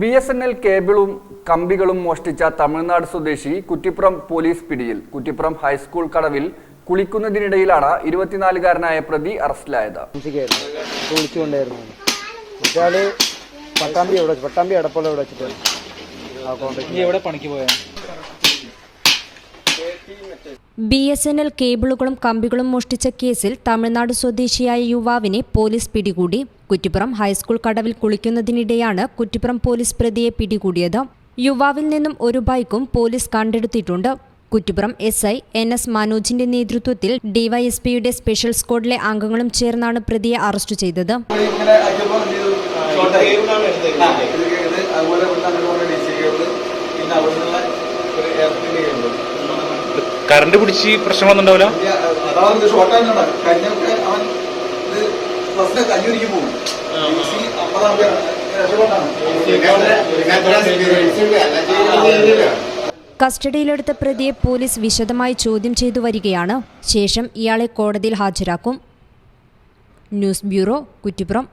B S N L കേബിളും കമ്പികളും മോഷ്ടിച്ച തമിഴ്നാട് സ്വദേശി കുറ്റിപ്പുറം പോലീസ് പിടിയിൽ. കുറ്റിപ്പുറം ഹൈസ്കൂൾ കടവിൽ കുളിക്കുന്നതിനിടയിലാണ് ഇരുപത്തിനാലുകാരനായ പ്രതി അറസ്റ്റിലായത്. വിളിച്ചാൽ പട്ടാമ്പി പട്ടാമ്പി അടപ്പുള്ള എവിടെ വെച്ചിട്ട് എവിടെ പണിക്ക് പോയാ? ബി എസ് എൻ എൽ കേബിളുകളും കമ്പികളും മോഷ്ടിച്ച കേസിൽ തമിഴ്നാട് സ്വദേശിയായ യുവാവിനെ പോലീസ് പിടികൂടി കുറ്റിപ്പുറം ഹൈസ്കൂൾ കടവിൽ കുളിക്കുന്നതിനിടെയാണ് കുറ്റിപ്പുറം പോലീസ് പ്രതിയെ പിടികൂടിയത് യുവാവിൽ നിന്നും ഒരു ബൈക്കും പോലീസ് കണ്ടെടുത്തിട്ടുണ്ട് Kuttippuram S I N S മനോജിന്റെ നേതൃത്വത്തിൽ ഡിവൈഎസ്പിയുടെ സ്പെഷ്യൽ സ്ക്വാഡിലെ അംഗങ്ങളും ചേർന്നാണ് പ്രതിയെ അറസ്റ്റ് ചെയ്തത് അതുപോലെ കറണ്ട് പിടിച്ച് പ്രശ്നമൊന്നും ഉണ്ടാവില്ല ഇല്ല, അതാ പറഞ്ഞത് ഷോർട്ട് ആയിട്ടുണ്ട് കഴിഞ്ഞൊക്കെ അവൻ ബസ്സിന് പോകും. കസ്റ്റഡിയിലെടുത്ത പ്രതിയെ പോലീസ് വിശദമായി ചോദ്യം ചെയ്തു വരികയാണ്. ശേഷം ഇയാളെ കോടതിയിൽ ഹാജരാക്കും. News bureau Kuttippuram.